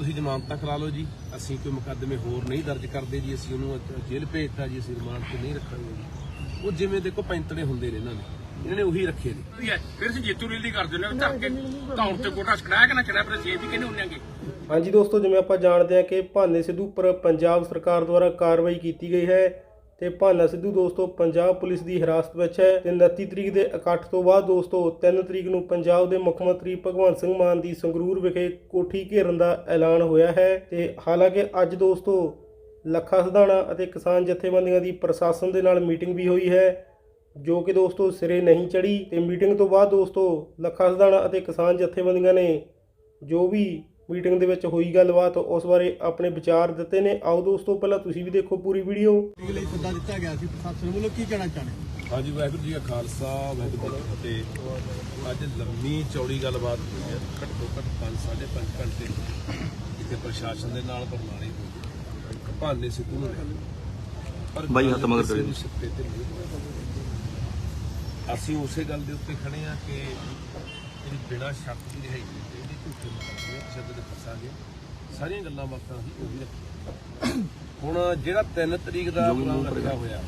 ਤੁਸੀਂ ਜ਼ਮਾਨਤਾਂ ਕਰਾ ਲਓ ਜੀ। ਅਸੀਂ ਕੋਈ ਮੁਕੱਦਮੇ ਹੋਰ ਨਹੀਂ ਦਰਜ ਕਰਦੇ ਜੀ। ਅਸੀਂ ਉਹਨੂੰ ਜੇਲ੍ਹ ਭੇਜਤਾ ਜੀ। ਅਸੀਂ ਰਿਮਾਂਡ ਤੇ ਨਹੀਂ ਰੱਖਾਂਗੇ ਜੀ। ਉਹ ਜਿਵੇਂ ਦੇਖੋ ਪੈਂਤੜੇ ਹੁੰਦੇ ਨੇ ਇਹਨਾਂ ਨੇ ਇਹਨਾਂ ਨੇ ਉਹੀ ਰੱਖੇ ਨੇ। ਫਿਰ ਅਸੀਂ ਜੇਤੂ ਰੀਲ ਦੀ ਕਰ ਦਿੰਦੇ ਹਾਂ। ਧਰ ਕੇ ਧੌਣ ਤੇ ਕੋਟਾ ਛੜਾਇਆ ਕਿ ਨਾ ਛੜਾਇਆ ਫਿਰ ਅਸੀਂ ਇਹ ਵੀ ਕਹਿੰਦੇ ਹੁੰਦੇ ਆਂਗੇ ਹਾਂਜੀ ਦੋਸਤੋ ਜਿਵੇਂ ਆਪਾਂ ਜਾਣਦੇ ਹਾਂ ਕਿ ਭਾਨੇ ਸਿੱਧੂ ਉੱਪਰ ਪੰਜਾਬ ਸਰਕਾਰ ਦੁਆਰਾ ਕਾਰਵਾਈ ਕੀਤੀ ਗਈ ਹੈ। ਤੇ ਭਾਨਾ ਸਿੱਧੂ ਦੋਸਤੋ, ਪੰਜਾਬ ਪੁਲਿਸ ਦੀ ਹਿਰਾਸਤ ਵਿੱਚ ਹੈ ਤੇ 29 ਤਰੀਕ ਦੇ ਇਕੱਠ ਤੋਂ ਬਾਅਦ ਦੋਸਤੋ 3 ਤਰੀਕ ਨੂੰ ਪੰਜਾਬ ਦੇ ਮੁੱਖ ਮੰਤਰੀ ਭਗਵੰਤ ਸਿੰਘ ਮਾਨ ਦੀ ਸੰਗਰੂਰ ਵਿਖੇ ਕੋਠੀ ਘੇਰਨ ਦਾ ਐਲਾਨ ਹੋਇਆ ਹੈ ਤੇ ਹਾਲਾਂਕਿ ਅੱਜ ਦੋਸਤੋ, ਲੱਖਾ ਸਧਾਣਾ ਅਤੇ ਕਿਸਾਨ ਜਥੇਬੰਦੀਆਂ ਦੀ ਪ੍ਰਸ਼ਾਸਨ ਦੇ ਨਾਲ ਮੀਟਿੰਗ ਵੀ ਹੋਈ ਹੈ, ਜੋ ਕਿ ਦੋਸਤੋ ਸਿਰੇ ਨਹੀਂ ਚੜੀ ਤੇ ਮੀਟਿੰਗ ਤੋਂ ਬਾਅਦ ਦੋਸਤੋ, ਲੱਖਾ ਸਧਾਣਾ ਅਤੇ ਕਿਸਾਨ ਜਥੇਬੰਦੀਆਂ ਨੇ ਜੋ ਵੀ ਮੀਟਿੰਗ ਦੇ ਵਿੱਚ ਹੋਈ ਗੱਲਬਾਤ ਉਸ ਬਾਰੇ ਆਪਣੇ ਵਿਚਾਰ ਦਿੱਤੇ ਨੇ। ਆਓ ਦੋਸਤੋ ਪਹਿਲਾਂ ਤੁਸੀਂ ਵੀ ਦੇਖੋ ਪੂਰੀ ਵੀਡੀਓ। ਮੀਟਿੰਗ ਲਈ ਸੱਦਾ ਦਿੱਤਾ ਗਿਆ ਸੀ? ਪ੍ਰਸ਼ਾਸਨ ਵੱਲੋਂ ਕੀ ਕਹਿਣਾ ਚਾਹੁੰਦੇ ਹਾਂਜੀ ਵਾਹਿਗੁਰੂ ਜੀ ਕਾ ਖਾਲਸਾ ਵਾਹਿਗੁਰੂ ਜੀ ਕੀ ਫਤਿਹ। ਅੱਜ ਲੰਮੀ ਚੌੜੀ ਗੱਲਬਾਤ ਹੋਈ ਹੈ। ਘੱਟੋ ਘੱਟ 5 5.5 ਘੰਟੇ ਇੱਥੇ ਪ੍ਰਸ਼ਾਸਨ ਦੇ ਨਾਲ ਬਰਨਾਲੇ ਹੋਈ ਭਾਨੇ ਸਿੱਧੂ ਨੂੰ ਪਰ ਬਾਈ ਹੱਥ ਮਗਰ ਕਰੀ। ਅਸੀਂ ਉਸੇ ਗੱਲ ਦੇ ਉੱਤੇ ਖੜੇ ਆ ਕਿ ਜਿਹੜੀ ਬਿਨਾਂ ਸ਼ੱਕ ਦੀ ਰਿਹਾਈ ਝੂਠੇ ਮੁਕੱਦਮੇ ਤਸ਼ੱਦਦ ਦੇ ਫਸਾਂਗੇ ਸਾਰੀਆਂ ਗੱਲਾਂ ਬਾਤਾਂ ਅਸੀਂ ਉਹ ਰੱਖੀਆਂ। ਹੁਣ ਜਿਹੜਾ 3 ਤਰੀਕ ਦਾ ਪ੍ਰੋਗਰਾਮ ਰੱਖਿਆ ਹੋਇਆ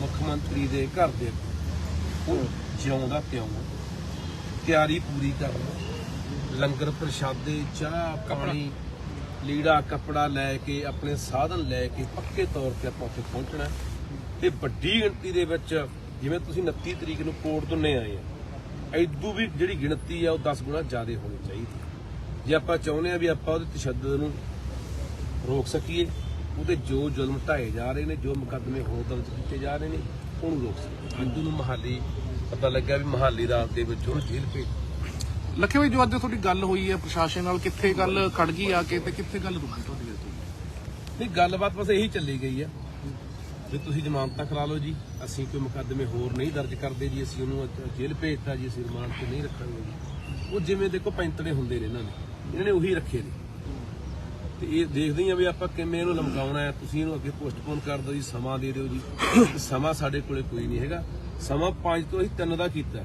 ਮੁੱਖ ਮੰਤਰੀ ਦੇ ਘਰ ਦੇ ਉਹ ਜਿਉਂਦਾ ਪਿਓ ਤਿਆਰੀ ਪੂਰੀ ਕਰਨਾ ਲੰਗਰ ਪ੍ਰਸ਼ਾਦੇ ਚਾਹ ਪਾਣੀ ਲੀੜਾ ਕੱਪੜਾ ਲੈ ਕੇ ਆਪਣੇ ਸਾਧਨ ਲੈ ਕੇ ਪੱਕੇ ਤੌਰ ਤੇ ਆਪਾਂ ਉੱਥੇ ਪਹੁੰਚਣਾ। ਤੇ ਵੱਡੀ ਗਿਣਤੀ ਦੇ ਵਿੱਚ ਜਿਵੇਂ ਤੁਸੀਂ 29 ਤਰੀਕ ਨੂੰ ਕੋਰਟ ਤੋਂ ਨੇ ਆਏ ਆ ਐਦੂ ਵੀ ਜਿਹੜੀ ਗਿਣਤੀ ਆ ਉਹ 10 ਗੁਣਾ ਜ਼ਿਆਦਾ ਹੋਣੀ ਚਾਹੀਦੀ ਜੇ ਆਪਾਂ ਚਾਹੁੰਦੇ ਆ ਵੀ ਆਪਾਂ ਉਹਦੇ ਤਸ਼ੱਦਦ ਨੂੰ ਰੋਕ ਸਕੀਏ ਉਹਦੇ ਜੋ ਜ਼ੁਲਮ ਢਾਏ ਜਾ ਰਹੇ ਨੇ ਜੋ ਮੁਕੱਦਮੇ ਹੋਰ ਦਰਜ ਕੀਤੇ ਜਾ ਰਹੇ ਨੇ ਉਹਨੂੰ ਰੋਕ ਸਕੀਏ। ਹਿੰਦੂ ਨੂੰ ਮਹਾਲੀ ਪਤਾ ਲੱਗਿਆ ਵੀ ਮਹਾਲੀ ਰਾਤ ਦੇ ਵਿੱਚ ਉਹ ਜੇਲ੍ਹ ਭੇਜ ਲੱਖੇ ਭਾਈ ਜੋ ਅੱਜ ਤੁਹਾਡੀ ਗੱਲ ਹੋਈ ਹੈ ਪ੍ਰਸ਼ਾਸਨ ਨਾਲ ਕਿੱਥੇ ਗੱਲ ਖੜ ਗਈ ਆ ਕੇ ਤੇ ਕਿੱਥੇ ਗੱਲ ਰੁਕੀ ਤੁਹਾਡੀ ਨਹੀਂ ਗੱਲਬਾਤ ਬਸ ਇਹੀ ਚੱਲੀ ਗਈ ਆ ਵੀ ਤੁਸੀਂ ਜ਼ਮਾਨਤਾਂ ਕਰਾ ਲਓ ਜੀ। ਅਸੀਂ ਕੋਈ ਮੁਕੱਦਮੇ ਹੋਰ ਨਹੀਂ ਦਰਜ ਕਰਦੇ ਜੀ। ਅਸੀਂ ਉਹਨੂੰ ਜੇਲ੍ਹ ਭੇਜਤਾ ਜੀ। ਅਸੀਂ ਰਿਮਾਂਡ ਤੇ ਨਹੀਂ ਰੱਖਾਂਗੇ ਜੀ। ਉਹ ਜਿਵੇਂ ਦੇਖੋ ਪੈਂਤੜੇ ਹੁੰਦੇ ਨੇ ਇਹਨਾਂ ਨੇ ਇਹਨਾਂ ਨੇ ਉਹੀ ਰੱਖੇ ਨੇ। ਤੇ ਇਹ ਦੇਖਦੇ ਹੀ ਆ ਵੀ ਆਪਾਂ ਕਿਵੇਂ ਇਹਨੂੰ ਲਮਕਾਉਣਾ ਹੈ। ਤੁਸੀਂ ਇਹਨੂੰ ਅੱਗੇ ਪੋਸਟਪੋਨ ਕਰ ਦਿਓ ਜੀ। ਸਮਾਂ ਦੇ ਦਿਓ ਜੀ। ਸਮਾਂ ਸਾਡੇ ਕੋਲੇ ਕੋਈ ਨਹੀਂ ਹੈਗਾ। ਸਮਾਂ 5 ਤੋਂ ਅਸੀਂ 3 ਦਾ ਕੀਤਾ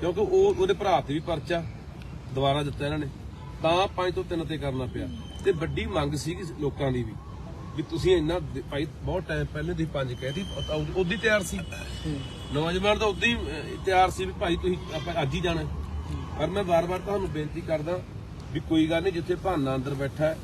ਕਿਉਂਕਿ ਉਹ ਉਹਦੇ ਭਰਾ ਤੇ ਵੀ ਪਰਚਾ ਦੁਬਾਰਾ ਦਿੱਤਾ ਇਹਨਾਂ ਨੇ। ਤਾਂ 5 ਤੋਂ 3 ਤੇ ਕਰਨਾ ਪਿਆ। ਤੇ ਵੱਡੀ ਮੰਗ ਸੀਗੀ ਲੋਕਾਂ ਦੀ ਵੀ। ਵੀ ਤੁਸੀਂ ਇੰਨਾ ਦੇ- ਭਾਈ ਬਹੁਤ ਟਾਈਮ ਪਹਿਲੇ ਦੀ ਪੰਜ ਕਹਿਤੀ ਉਦੋਂ ਤਿਆਰ ਸੀ। ਨੌਜਵਾਨ ਤਾਂ ਉਦੋਂ ਹੀ ਤਿਆਰ ਸੀ ਵੀ ਭਾਈ ਤੁਸੀਂ ਆਪਾਂ ਅੱਜ ਹੀ ਜਾਣਾ। ਪਰ ਮੈਂ ਵਾਰ-ਵਾਰ ਤੁਹਾਨੂੰ ਬੇਨਤੀ ਕਰਦਾ ਵੀ ਕੋਈ ਗੱਲ ਨਹੀਂ ਜਿੱਥੇ ਭਾਨਾ ਅੰਦਰ ਬੈਠਾ ਹੈ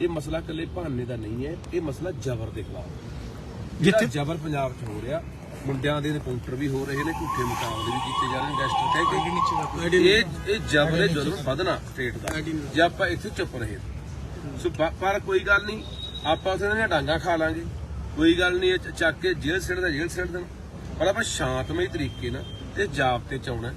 ਇਹ ਮਸਲਾ ਇਕੱਲੇ ਭਾਨੇ ਦਾ ਨਹੀਂ ਹੈ ਇਹ ਮਸਲਾ ਜ਼ਬਰ ਦੇ ਖਿਲਾਫ ਜਿੱਥੇ ਜ਼ਬਰ ਪੰਜਾਬ 'ਚ ਹੋ ਰਿਹਾ ਮੁੰਡਿਆਂ ਦੇ ਕਾਊਂਟਰ ਵੀ ਹੋ ਰਹੇ ਨੇ ਝੂਠੇ ਮੁਕਾਬਲੇ ਵੀ ਕੀਤੇ ਜਾ ਰਹੇ ਨੇ ਗੈਸਟਰ ਕਹਿ ਕੇ। ਇਹ ਇਹ ਜ਼ਬਰ ਜ਼ੁਲਮ ਵਧਣਾ ਸਟੇਟ ਦਾ। ਜੇ ਆਪਾਂ ਇੱਥੇ ਚੁੱਪ ਰਹੇ ਸੋ ਪਰ ਕੋਈ ਗੱਲ ਨਹੀਂ ਆਪਾਂ ਉਸੇ ਦੀਆਂ ਡਾਂਗਾ ਖਾ ਲਾਂਗੇ। ਕੋਈ ਗੱਲ ਨਹੀਂ ਇਹ ਚ- ਚੱਕ ਕੇ ਜੇਲ੍ਹ ਸਿੱਟ ਦੇ ਜੇਲ੍ਹ ਸਿੱਟ ਦੇਣ। ਪਰ ਆਪਾਂ ਸ਼ਾਂਤਮਈ ਤਰੀਕੇ ਨਾਲ ਤੇ ਜਾਬ ਤੇ ਚਾਉਣਾ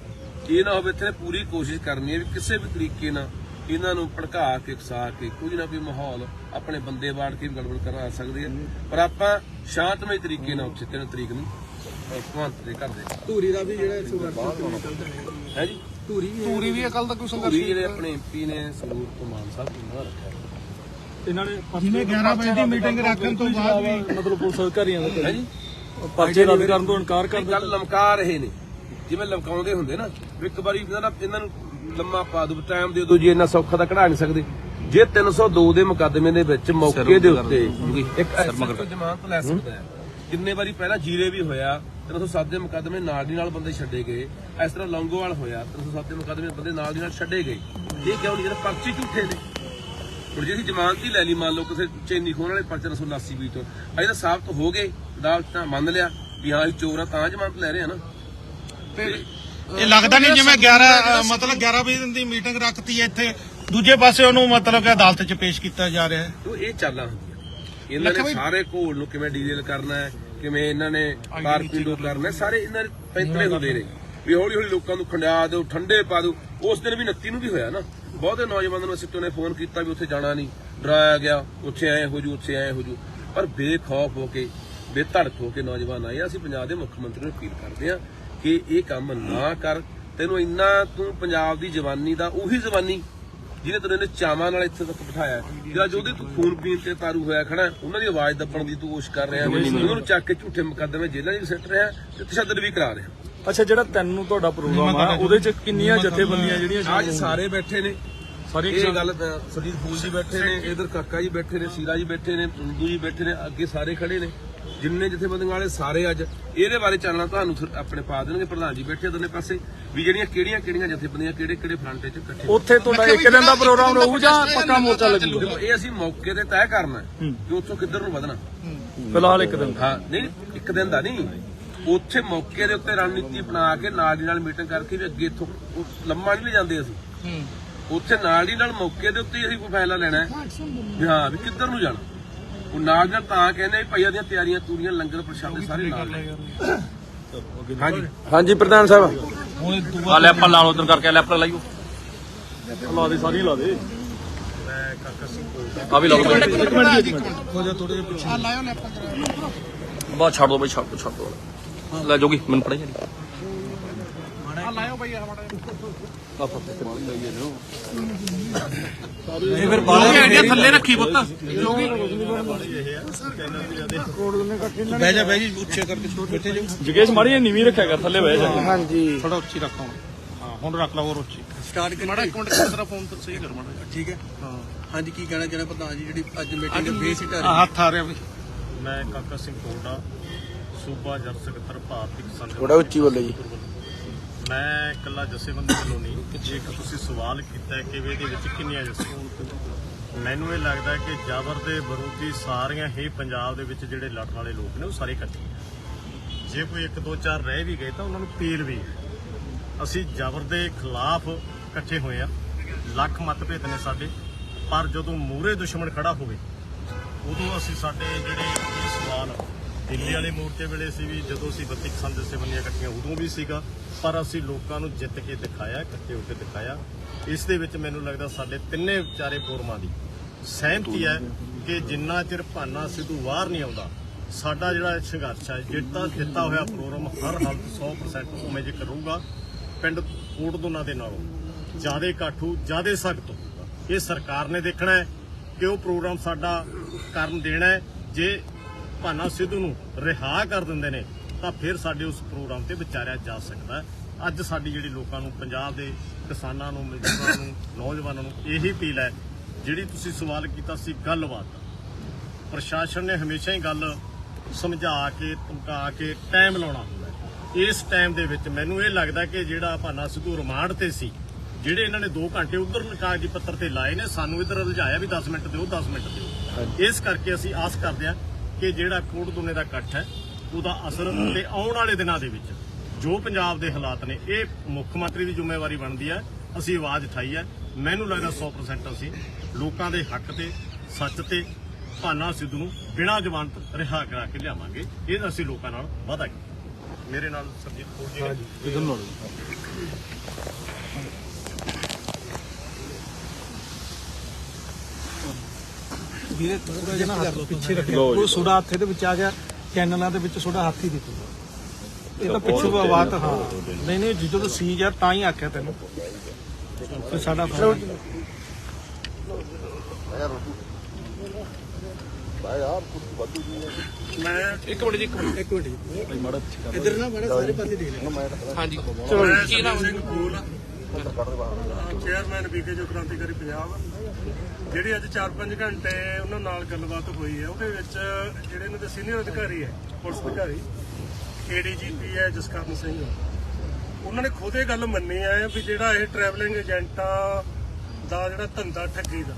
ਇਹ ਨਾ ਹੋਵੇ ਇੱਥੇ ਪੂਰੀ ਕੋਸ਼ਿਸ਼ ਕਰਨੀ ਹੈ ਵੀ ਕਿਸੇ ਵੀ ਤਰੀਕੇ ਨਾਲ ਇਹਨਾਂ ਨੂੰ ਭੜਕਾ ਕੇ ਉਕਸਾ ਕੇ ਕੋਈ ਨਾ ਕੋਈ ਮਾਹੌਲ ਆਪਣੇ ਬੰਦੇ ਬਾੜ ਕੇ ਵੀ ਗੜਬੜ ਕਰਾ ਸਕਦੇ ਆ। ਪਰ ਆਪਾਂ ਸ਼ਾਂਤਮਈ ਤਰੀਕੇ ਨਾਲ ਉੱਥੇ 3 ਤਰੀਕ ਨੂੰ ਭਗਵੰਤ ਦੇ ਘਰ ਦੇ। ਧੂਰੀ ਦਾ ਵੀ ਜਿਹੜਾ ਸੰਘਰਸ਼ ਹੈ। ਜੀ? ਧੂਰੀ ਪੂਰੀ ਵੀ ਅਕਲ ਦਾ ਕੋਈ ਸੰਘਰਸ਼ ਜਿਹੜੇ ਆਪਣੇ ਐਮਪੀ ਨੇ ਸਰੂਰ ਤੋਂ ਮਾਨ ਸਾਹਿਬ ਨੂੰ ਨਾਲ ਰੱਖਿਆ ਜਿਹਨੇ 11 ਵਜੇ ਦੀ ਮੀਟਿੰਗ ਰੱਖਣ ਤੋਂ ਬਾਅਦ ਵੀ ਮਤਲਬ ਪੁਲਿਸ ਅਧਿਕਾਰੀਆਂ ਦਾ ਹੈ ਜੀ ਪਰਚੇ ਰੱਦ ਕਰਨ ਤੋਂ ਇਨਕਾਰ ਕਰ ਇਹ ਗੱਲ ਲਮਕਾ ਰਹੇ ਨੇ ਜਿਵੇਂ ਲਮਕਾਉਂਦੇ ਹੁੰਦੇ ਨਾ ਵੀ ਇੱਕ ਵਾਰੀ ਇਹਨਾਂ ਦਾ ਇਹਨਾਂ ਨੂੰ ਲੰਮਾ ਪਾ ਦੋ ਟਾਈਮ ਦੇ ਦੋ ਜੀ ਇੰਨਾ ਸੌਖਾ ਤਾਂ ਕਢਾ ਨਹੀਂ ਸਕਦੇ। ਜੇ 302 ਦੇ ਮੁਕੱਦਮੇ ਦੇ ਵਿੱਚ ਮੌਕੇ ਦੇ ਉੱਤੇ ਇੱਕ ਐਸਐਚਓ ਜ਼ਮਾਨਤ ਲੈ ਸਕਦਾ ਹੈ। ਕਿੰਨੇ ਵਾਰੀ ਪਹਿਲਾਂ ਜੀਰੇ ਵੀ ਹੋਇਆ 307 ਦੇ ਮੁਕੱਦਮੇ ਨਾਲ ਦੀ ਨਾਲ ਬੰਦੇ ਛੱਡੇ ਗਏ। ਇਸ ਤਰ੍ਹਾਂ ਲੌਂਗੋਵਾਲ ਹੋਇਆ 307 ਦੇ ਮੁਕੱਦਮੇ ਬੰਦੇ ਨਾਲ ਦੀ ਨਾਲ ਛੱਡੇ ਗਏ। ਇਹ ਕਿਉਂ ਨਹੀਂ ਜਿਹੜੇ ਪਰਚੇ ਝੂਠੇ ਨੇ? ਹੁਣ ਜੇ ਅਸੀਂ ਜ਼ਮਾਨਤ ਹੀ ਲੈ ਲਈ ਮੰਨ ਲਓ ਕਿਸੇ ਚੈਨੀ ਖੋਣ ਵਾਲੇ ਪਰਚੇ 380 ਵੀ ਤੋਂ ਅਜੇ ਤਾਂ ਸਾਬਤ ਹੋ ਗਏ ਅਦਾਲਤ ਨੇ ਮੰਨ ਲਿਆ ਵੀ ਹਾਂ ਅਸੀਂ ਚੋਰ ਆ ਤਾਂ ਜ਼ਮਾਨਤ ਲੈ ਰਹੇ ਆ ਨਾ। ਤੇ ਇਹ ਲੱਗਦਾ ਨਹੀਂ ਜਿਵੇਂ 11 ਅ, ਮਤਲਬ 11 ਵਜੇ ਦੀ ਮੀਟਿੰਗ ਰੱਖਤੀ ਹੈ ਇੱਥੇ ਦੂਜੇ ਪਾਸੇ ਉਹਨੂੰ ਮਤਲਬ ਕਿ ਅਦਾਲਤ 'ਚ ਪੇਸ਼ ਕੀਤਾ ਜਾ ਰਿਹਾ ਹੈ। ਉਹ ਇਹ ਚਾਲਾਂ ਹੁੰਦੀਆਂ ਇਹਨਾਂ ਨੇ ਸਾਰੇ ਘੋਲ ਨੂੰ ਕਿਵੇਂ ਡੀਜ਼ਲ ਕਰਨਾ ਹੈ ਕਿਵੇਂ ਇਹਨਾਂ ਨੇ ਕਾਰਪੀਡੋ ਕਰਨਾ ਹੈ, ਸਾਰੇ ਇਹਨਾਂ ਦੇ ਪੈਂਤਲੇ ਹੁੰਦੇ ਨੇ। ਵੀ ਹੌਲੀ ਹੌਲੀ ਲੋਕਾਂ ਨੂੰ ਖੰਡਿਆ ਦਿਓ ਠੰਡੇ ਪਾ ਦਿਓ। ਉਸ ਦਿਨ ਵੀ 29 ਨੂੰ ਵੀ ਹੋਇਆ ਨਾ। ਬਹੁਤੇ ਨੌਜਵਾਨਾਂ ਨੂੰ ਸਿੱਟੋ ਨੇ ਫੋਨ ਕੀਤਾ ਵੀ ਉੱਥੇ ਜਾਣਾ ਨਹੀਂ। ਡਰਾਇਆ ਗਿਆ ਉੱਥੇ ਆਏ ਹੋ ਜੂ ਉੱਥੇ ਆਏ ਹੋ ਜੂ। ਪਰ ਬੇਖੌਫ ਹੋ ਕੇ ਬੇਧੜਕ ਹੋ ਕੇ ਨੌਜਵਾਨ ਆਏ। ਅਸੀਂ ਪੰਜਾਬ ਦੇ ਮੁੱਖ ਮੰਤਰੀ ਨੂੰ ਅਪੀਲ ਕਰਦੇ ਆ ਕਿ ਇਹ ਕੰਮ ਨਾ ਕਰ। ਤੈਨੂੰ ਇੰਨਾ ਤੂੰ ਪੰਜਾਬ ਦੀ ਜਵਾਨੀ ਦਾ ਉਹੀ ਜਵਾਨੀ ਜਿਹਨੇ ਤੈਨੂੰ ਇਹਨੇ ਚਾਵਾਂ ਨਾਲ ਇੱਥੇ ਤੱਕ ਬਿਠਾਇਆ। ਜਿਹੜਾ ਜਿਹਦੇ ਤੂੰ ਖੂਨ ਪੀਣ ਤੇ ਤਾਰੂ ਹੋਇਆ ਖੜਾ ਉਹਨਾਂ ਦੀ ਆਵਾਜ਼ ਦੱਬਣ ਦੀ ਤੂੰ ਕੋਸ਼ਿਸ਼ ਕਰ ਰਿਹਾ ਉਹਨਾਂ ਨੂੰ ਚੱਕ ਕੇ ਝੂਠੇ ਮੁਕੱਦਮੇ ਜੇਲ੍ਹਾਂ 'ਚ ਸਿੱਟ ਰਿਹਾ ਤੇ ਤਸ਼ੱਦਦ ਵੀ ਕਰਾ ਰਿਹਾ। ਅੱਛਾ ਜਿਹੜਾ ਤਿੰਨ ਤੁਹਾਡਾ ਪ੍ਰੋਗਰਾਮ ਆ ਉਹਦੇ ਚ ਕਿੰਨੀਆਂ ਜਥੇਬੰਦੀਆਂ ਜਿਹੜੀਆਂ ਅੱਜ ਸਾਰੇ ਬੈਠੇ ਨੇ। ਸਾਰੀ ਇਹ ਗੱਲ ਸੁਰਜੀਤ ਫੂਲ ਜੀ ਬੈਠੇ ਨੇ ਇਧਰ ਕਾਕਾ ਜੀ ਬੈਠੇ ਨੇ ਸੀਰਾ ਜੀ ਬੈਠੇ ਨੇ ਤੁੰਦੂ ਜੀ ਬੈਠੇ ਨੇ ਅੱਗੇ ਸਾਰੇ ਖੜੇ ਨੇ। ਜਿੰਨੇ ਜਥੇਬੰਦੀਆਂ ਵਾਲੇ ਸਾਰੇ ਅੱਜ ਇਹਦੇ ਬਾਰੇ ਚਾਨਣਾ ਤੁਹਾਨੂੰ ਫਿਰ ਆਪਣੇ ਪਾ ਦੇਣਗੇ ਪ੍ਰਧਾਨ ਜੀ ਬੈਠੇ ਦੋਨੇ ਪਾਸੇ ਵੀ ਜਿਹੜੀਆਂ ਕਿਹੜੀਆਂ ਕਿਹੜੀਆਂ ਜਥੇਬੰਦੀਆਂ ਕਿਹੜੇ ਕਿਹੜੇ ਫਰੰਟ 'ਚ ਇਕੱਠੇ ਉੱਥੇ ਤੁਹਾਡਾ ਇੱਕ ਦਿਨ ਦਾ ਪ੍ਰੋਗਰਾਮ ਰਹੂ ਜਾਂ ਪੱਕਾ ਮੋਰਚਾ ਲੱਗੂ? ਦੇਖੋ ਇਹ ਅਸੀਂ ਮੌਕੇ ਤੇ ਤੈਅ ਕਰਨਾ ਹੈ ਕਿ ਉੱਥੋਂ ਕਿੱਧਰ ਨੂੰ ਵਧਣਾ। ਫਿਲਹਾਲ ਇੱਕ ਦਿਨ ਹਾਂ ਨਹੀਂ ਇੱਕ ਦਿਨ ਦਾ ਨਹੀਂ। ਉੱਥੇ ਮੌਕੇ ਦੇ ਉੱਤੇ ਰਣਨੀਤੀ ਬਣਾ ਕੇ ਨਾਲ ਦੀ ਨਾਲ ਮੀਟਿੰਗ ਕਰਕੇ ਵੀ ਅੱਗੇ ਇੱਥੋਂ ਲੰਮਾ ਨਹੀਂ ਜਾਂਦੇ ਅਸੀਂ। ਉੱਥੇ ਨਾਲ ਦੀ ਨਾਲ ਮੌਕੇ ਦੇ ਉੱਤੇ ਹੀ ਅਸੀਂ ਕੋਈ ਫੈਸਲਾ ਲੈਣਾ ਹੈ। ਹਾਂ ਵੀ ਕਿੱਧਰ ਨੂੰ ਜਾਣਾ। ਉਹ ਨਾਲ ਦੀ ਨਾਲ ਤਾਂ ਕਹਿੰਦੇ ਵੀ ਭਈਆ ਦੀਆਂ ਤਿਆਰੀਆਂ ਤੂਰੀਆਂ ਲੰਗਰ ਪ੍ਰਸ਼ਾਦੇ ਸਾਰੇ ਨਾਲ ਲੈ। ਹਾਂਜੀ। ਹਾਂਜੀ ਪ੍ਰਧਾਨ ਸਾਹਿਬ। ਆ ਲੈਪਰ ਲਾ ਲਓ ਉਧਰ ਕਰਕੇ ਲੈਪਰ ਲਾਈਓ। ਲਾ ਦੇ ਸਾਰੀ ਲਾ ਦੇ। ਆ ਵੀ ਲਾ ਲਓ ਇੱਕ ਮਿੰਟ ਜੀ, ਇੱਕ ਮਿੰਟ ਬਸ ਛੱਡ ਦੋ ਬਈ ਛੱਡ ਦੋ ਛੱਡ ਦੋ। ਲੈ ਜੋਗੀ ਮੈਨੂੰ ਪੜਾਈ ਜਾਣੀ ਇਹ ਫਿਰ ਬਾਹਰ ਥੱਲੇ ਰੱਖੀ ਪੁੱਤ। ਬਹਿ ਜਾ ਬਹਿ ਜੀ ਉੱਚੇ ਕਰਕੇ ਬੈਠੇ ਜਾਓ। ਜਗੇਸ਼ ਮਾੜੀ ਨੀਵੀਂ ਰੱਖਿਆ ਕਰ ਥੱਲੇ ਬਹਿ ਜਾ। ਥੋੜਾ ਉੱਚੀ ਰੱਖ ਹੁਣ। ਹਾਂ ਹੁਣ ਰੱਖ ਲਾ ਹੋਰ ਉੱਚੀ। ਸਟਾਰਟ ਕਰ ਮਾੜਾ ਇੱਕ ਮਿੰਟ ਤੇਰਾ ਫੋਨ ਤੇ ਸਹੀ ਕਰ ਮਾੜਾ ਠੀਕ ਹੈ। ਹਾਂ। ਹਾਂਜੀ ਕੀ ਕਹਿਣਾ ਚਾਹੁੰਦੇ ਪ੍ਰਧਾਨ ਜੀ ਜਿਹੜੀ ਅੱਜ ਮੀਟਿੰਗ ਬੇਸਿਕ ਆ ਆਹ ਹੱਥ ਆ ਰਿਹਾ ਵੀ। ਮੈਂ ਕਾਕਾ ਸਿੰਘ ਕੋਟਾ ਸੂਬਾ ਜਨ ਸਕੱਤਰ ਭਾਰਤੀ ਕਿਸਾਨ ਥੋੜਾ ਉੱਚੀ ਬੋਲੋ ਜੀ। ਮੈਂ ਇਕੱਲਾ ਜਥੇਬੰਦੀ ਵੱਲੋਂ ਨਹੀਂ ਜੇ ਤੁਸੀਂ ਸਵਾਲ ਕੀਤਾ ਕਿ ਵੀ ਇਹਦੇ ਵਿੱਚ ਕਿੰਨੀਆਂ ਜਥੇਬੰਦੀਆਂ ਮੈਨੂੰ ਇਹ ਲੱਗਦਾ ਕਿ ਜਾਬਰ ਦੇ ਵਿਰੋਧੀ ਸਾਰੀਆਂ ਹੀ ਪੰਜਾਬ ਦੇ ਵਿੱਚ ਜਿਹੜੇ ਲੜਨ ਵਾਲੇ ਲੋਕ ਨੇ ਉਹ ਸਾਰੇ ਇਕੱਠੇ। ਜੇ ਕੋਈ ਇੱਕ ਦੋ ਚਾਰ ਰਹਿ ਵੀ ਗਏ ਤਾਂ ਉਹਨਾਂ ਨੂੰ ਪੀਲ ਵੀ ਅਸੀਂ ਜ਼ਬਰ ਦੇ ਖਿਲਾਫ ਇਕੱਠੇ ਹੋਏ ਆ। ਲੱਖ ਮਤਭੇਦ ਨੇ ਸਾਡੇ। ਪਰ ਜਦੋਂ ਮੂਰੇ ਦੁਸ਼ਮਣ ਖੜਾ ਹੋਵੇ ਉਦੋਂ ਅਸੀਂ ਸਾਡੇ ਜਿਹੜੇ ਇਹ ਸਵਾਲ ਦਿੱਲੀ ਵਾਲੇ ਮੋਰਚੇ ਵੇਲੇ ਸੀ ਵੀ ਜਦੋਂ ਅਸੀਂ 32 ਕਿਸਾਨ ਜਥੇਬੰਦੀਆਂ ਇਕੱਠੀਆਂ ਉਦੋਂ ਵੀ ਸੀਗਾ, ਪਰ ਅਸੀਂ ਲੋਕਾਂ ਨੂੰ ਜਿੱਤ ਕੇ ਦਿਖਾਇਆ, ਇਕੱਠੇ ਹੋ ਕੇ ਦਿਖਾਇਆ। ਇਸ ਦੇ ਵਿੱਚ ਮੈਨੂੰ ਲੱਗਦਾ ਸਾਡੇ ਤਿੰਨੇ ਵਿਚਾਰੇ ਫੋਰਮਾਂ ਦੀ। ਸਹਿਮਤੀ ਹੈ ਕਿ ਜਿੰਨਾ ਚਿਰ ਭਾਨਾ ਸਿੱਧੂ ਬਾਹਰ ਨਹੀਂ ਆਉਂਦਾ, ਸਾਡਾ ਜਿਹੜਾ ਸੰਘਰਸ਼ ਹੈ, ਜਿੱਤਾ ਜਿੱਤਾ ਹੋਇਆ ਪ੍ਰੋਗਰਾਮ ਹਰ ਹਾਲਤ 100% ਉਵੇਂ ਜੇ ਰਹੂਗਾ ਪਿੰਡ ਕੋਟ ਦੋਨਾਂ ਦੇ ਨਾਲੋਂ। ਜਿਆਦੇ ਕਾਠੂ ਜਿਆਦੇ ਸਖਤ ਇਹ ਸਰਕਾਰ ਨੇ ਦੇਖਣਾ ਹੈ ਕਿ ਉਹ ਪ੍ਰੋਗਰਾਮ ਸਾਡਾ ਕਰਨ ਦੇਣਾ ਹੈ। ਜੇ ਭਾਨਾ ਸਿੱਧੂ ਨੂੰ ਰਿਹਾ ਕਰ ਦਿੰਦੇ ਨੇ ਤਾਂ ਫਿਰ ਸਾਡੇ ਉਸ ਪ੍ਰੋਗਰਾਮ ਤੇ ਵਿਚਾਰਿਆ ਜਾ ਸਕਦਾ ਅੱਜ ਸਾਡੀ ਜਿਹੜੀ ਲੋਕਾਂ ਨੂੰ ਪੰਜਾਬ ਦੇ ਕਿਸਾਨਾਂ ਨੂੰ ਮਜ਼ਦੂਰਾਂ ਨੂੰ ਨੌਜਵਾਨਾਂ ਨੂੰ ਇਹੀ ਅਪੀਲ ਹੈ ਜਿਹੜੀ ਤੁਸੀਂ ਸਵਾਲ ਕੀਤਾ ਸੀ ਗੱਲਬਾਤ। ਪ੍ਰਸ਼ਾਸਨ ਨੇ ਹਮੇਸ਼ਾ ਹੀ ਗੱਲ ਸਮਝਾ ਕੇ ਧਮਕਾ ਕੇ ਟਾਈਮ ਲਾਉਣਾ ਹੁੰਦਾ। ਇਸ ਟਾਈਮ ਦੇ ਵਿੱਚ ਮੈਨੂੰ ਇਹ ਲੱਗਦਾ ਕਿ ਜਿਹੜਾ ਭਾਨਾ ਸਿੱਧੂ ਰਿਮਾਂਡ ਤੇ ਸੀ ਜਿਹੜੇ ਇਹਨਾਂ ਨੇ 2 ਘੰਟੇ ਉਧਰ ਕਾਗਜ਼ੀ ਪੱਤਰ ਤੇ ਲਾਏ ਨੇ ਸਾਨੂੰ ਇਧਰ ਰੁਝਾਇਆ ਵੀ 10 ਮਿੰਟ ਦਿਓ 10 ਮਿੰਟ ਦਿਓ ਇਸ ਕਰਕੇ ਅਸੀਂ ਆਸ ਕਰਦੇ ਹਾਂ ਕਿ ਜਿਹੜਾ ਕੋਟ ਦੁਨੇ ਦਾ ਇਕੱਠ ਹੈ, ਉਹਦਾ ਅਸਰ ਤੇ ਆਉਣ ਵਾਲੇ ਦਿਨਾਂ ਦੇ ਵਿੱਚ ਜੋ ਪੰਜਾਬ ਦੇ ਹਾਲਾਤ ਨੇ, ਇਹ ਮੁੱਖ ਮੰਤਰੀ ਦੀ ਜ਼ਿੰਮੇਵਾਰੀ ਬਣਦੀ ਹੈ, ਅਸੀਂ ਆਵਾਜ਼ ਉਠਾਈ ਹੈ। ਮੈਨੂੰ ਲੱਗਦਾ 100% ਅਸੀਂ ਲੋਕਾਂ ਦੇ ਹੱਕ ਤੇ, ਸੱਚ ਤੇ, ਭਾਨਾ ਸਿੱਧੂ ਨੂੰ ਬਿਨਾਂ ਜ਼ਮਾਨਤ ਰਿਹਾ ਕਰਾ ਕੇ ਲਿਆਵਾਂਗੇ। ਇਹ ਅਸੀਂ ਲੋਕਾਂ ਨਾਲ ਵਾਅਦਾ ਕੀਤਾ। ਮੇਰੇ ਨਾਲ ਸਰਜੀਤ ਕੌਰ ਜੀ ਨੇ ਇਧਰ ਨੂੰ ਵੀਰੇ ਥੋੜਾ ਜਿਹਾ ਹੱਥ ਪਿੱਛੇ ਰੱਖਿਆ। ਉਹ ਸੋਡਾ ਹੱਥ ਦੇ ਵਿੱਚ ਆ ਗਿਆ ਚੈਨਲਾਂ ਦੇ ਵਿੱਚ ਸੋਡਾ ਹੱਥ ਹੀ ਦਿੱਤਾ। ਇਹ ਤਾਂ ਪਿੱਛੋਂ ਆਵਾਜ਼ ਤਾਂ ਹਾਂ। ਨਹੀਂ ਨਹੀਂ ਜਦੋਂ ਤੋਂ ਸੀ ਯਾਰ ਤਾਂ ਹੀ ਆਖਿਆ ਤੈਨੂੰ। ਤੇ ਸਾਡਾ ਮੈਂ ਇੱਕ ਮਿੰਟ ਜੀ ਇੱਕ ਮਿੰਟ ਇੱਕ ਮਿੰਟ ਜੀ। ਇੱਧਰ ਨਾ ਬੜਾ ਸਾਰੇ ਪਾਸੇ ਦੇਖ ਲੈ ਹਾਂਜੀ। ਮੈਂ ਕੀ ਨਾਮ ਕੋਲ ਚੇਅਰਮੈਨ ਬੀਕੇ ਜੋ ਕ੍ਰਾਂਤੀਕਾਰੀ ਪੰਜਾਬ ਜਿਹੜੀ ਅੱਜ 4-5 ਘੰਟੇ ਉਹਨਾਂ ਨਾਲ ਗੱਲਬਾਤ ਹੋਈ ਹੈ, ਉਹਦੇ ਵਿੱਚ ਜਿਹੜੇ ਇਹਨਾਂ ਦੇ ਸੀਨੀਅਰ ਅਧਿਕਾਰੀ ਹੈ, ਪੁਲਿਸ ਅਧਿਕਾਰੀ ਏਡੀਜੀਪੀ ਹੈ ਜਸਕਰਨ ਸਿੰਘ, ਉਹਨਾਂ ਨੇ ਖੁਦ ਇਹ ਗੱਲ ਮੰਨੀ ਹੈ ਵੀ ਜਿਹੜਾ ਇਹ ਟਰੈਵਲਿੰਗ ਏਜੰਟਾਂ ਦਾ ਜਿਹੜਾ ਧੰਦਾ ਠੱਗੀ ਦਾ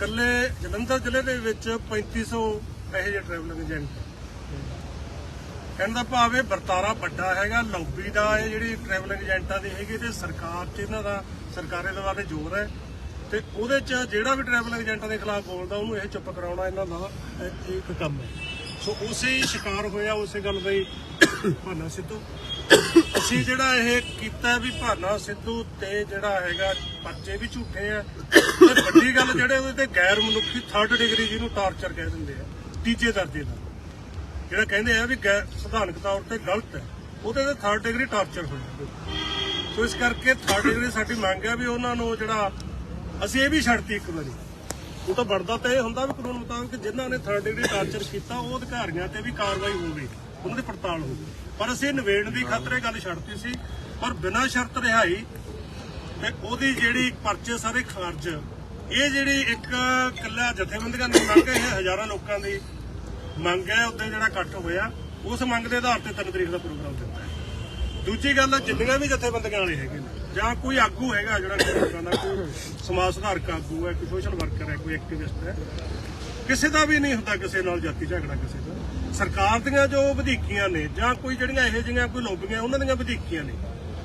ਕੱਲੇ ਜਲੰਧਰ ਜ਼ਿਲ੍ਹੇ ਦੇ ਵਿੱਚ 3500 ਇਹੋ ਜਿਹੇ ਟਰੈਵਲਿੰਗ ਏਜੰਟ ਕਹਿਣ ਦਾ ਭਾਵ ਇਹ ਵਰਤਾਰਾ ਵੱਡਾ ਹੈਗਾ ਲੌਬੀ ਦਾ ਇਹ ਜਿਹੜੀ ਟਰੈਵਲਿੰਗ ਏਜੰਟਾਂ ਦੀ ਹੈਗੀ ਤੇ ਸਰਕਾਰ 'ਚ ਇਹਨਾਂ ਦਾ, ਸਰਕਾਰੇ ਦੇ ਤੇ ਜ਼ੋਰ ਹੈ ਤੇ ਉਹਦੇ 'ਚ ਜਿਹੜਾ ਵੀ ਟਰੈਵਲਿੰਗ ਏਜੰਟਾਂ ਦੇ ਖਿਲਾਫ ਬੋਲਦਾ, ਉਹਨੂੰ ਇਹ ਚੁੱਪ ਕਰਾਉਣਾ ਇਹਨਾਂ ਦਾ ਇੱਕ ਕੰਮ ਹੈ। ਸੋ ਉਸੇ ਸ਼ਿਕਾਰ ਹੋਇਆ, ਉਸੇ ਗੱਲ ਦਾ ਹੀ ਭਾਨਾ ਸਿੱਧੂ। ਅਸੀਂ ਜਿਹੜਾ ਇਹ ਕੀਤਾ ਵੀ ਭਾਨਾ ਸਿੱਧੂ ਤੇ ਜਿਹੜਾ ਹੈਗਾ ਪਰਚੇ ਵੀ ਝੂਠੇ ਆ, ਤੇ ਵੱਡੀ ਗੱਲ ਜਿਹੜੇ ਉਹਦੇ ਤੇ ਗੈਰ ਮਨੁੱਖੀ ਥਰਡ ਡਿਗਰੀ ਜਿਹਨੂੰ ਟਾਰਚਰ ਕਹਿ ਦਿੰਦੇ ਆ, ਤੀਜੇ ਦਰਜੇ ਦਾ। ਜਿਹੜਾ ਕਹਿੰਦੇ ਆ ਵੀ ਗੈਰ ਸੰਵਿਧਾਨਕ ਤੌਰ ਤੇ ਗਲਤ ਹੈ, ਉਹਦੇ ਤੇ ਥਰਡ ਡਿਗਰੀ ਟਾਰਚਰ ਹੋਈ ਸੋ ਇਸ ਕਰਕੇ ਥਰਡ ਡਿਗਰੀ ਸਾਡੀ ਮੰਗ ਹੈ ਵੀ ਉਹਨਾਂ ਨੂੰ ਜਿਹੜਾ, ਅਸੀਂ ਇਹ ਵੀ ਛੱਡਤੀ ਇੱਕ ਵਾਰੀ। ਉਹ ਤਾਂ ਬਣਦਾ ਤਾਂ ਇਹ ਹੁੰਦਾ ਵੀ ਕਾਨੂੰਨ ਮੁਤਾਬਕ ਜਿਨ੍ਹਾਂ ਨੇ ਥਰਡ ਡਿਗਰੀ ਟਾਰਚਰ ਕੀਤਾ, ਉਹ ਅਧਿਕਾਰੀਆਂ ਤੇ ਵੀ ਕਾਰਵਾਈ ਹੋਵੇ, ਉਹਨਾਂ ਦੀ ਪੜਤਾਲ ਹੋਵੇ। ਪਰ ਅਸੀਂ ਨਿਵੇੜਨ ਦੀ ਖਾਤਰ ਇਹ ਗੱਲ ਛੱਡਤੀ ਸੀ, ਪਰ ਬਿਨਾਂ ਸ਼ਰਤ ਰਿਹਾਈ ਤੇ ਉਹਦੀ ਜਿਹੜੀ ਪਰਚੇ ਸਾਰੇ ਖਾਰਜ ਇਹ ਜਿਹੜੀ ਇੱਕ ਕੱਲਾ ਜਥੇਬੰਦੀਆਂ ਦੀ ਮੰਗ ਹੈ ਹਜ਼ਾਰਾਂ ਲੋਕਾਂ ਦੀ ਮੰਗ ਹੈ ਉੱਤੇ ਜਿਹੜਾ ਇਕੱਠ ਹੋਇਆ, ਉਸ ਮੰਗ ਦੇ ਆਧਾਰ ਤੇ ਤਿੰਨ ਤਰੀਕ ਦਾ ਪ੍ਰੋਗਰਾਮ ਦਿੱਤਾ ਹੈ। ਦੂਜੀ ਗੱਲ ਜਿੰਨੀਆਂ ਵੀ ਜਥੇਬੰਦੀਆਂ ਵਾਲੇ ਹੈਗੇ ਨੇ, ਜਾਂ ਕੋਈ ਆਗੂ ਹੈਗਾ ਜਿਹੜਾ ਕਿ ਲੋਕਾਂ ਦਾ ਕੋਈ ਸਮਾਜ ਸੁਧਾਰਕ ਆਗੂ ਹੈ, ਕੋਈ ਸੋਸ਼ਲ ਵਰਕਰ ਹੈ, ਕੋਈ ਐਕਟਿਵਿਸਟ ਹੈ, ਕਿਸੇ ਦਾ ਵੀ ਨਹੀਂ ਹੁੰਦਾ ਕਿਸੇ ਨਾਲ ਜਾਤੀ ਝਗੜਾ ਕਿਸੇ ਦਾ। ਸਰਕਾਰ ਦੀਆਂ ਜੋ ਵਧੀਕੀਆਂ ਨੇ, ਜਾਂ ਕੋਈ ਜਿਹੜੀਆਂ ਇਹੋ ਜਿਹੀਆਂ ਕੋਈ ਲੋਬੀਆਂ, ਉਹਨਾਂ ਦੀਆਂ ਵਧੀਕੀਆਂ ਨੇ।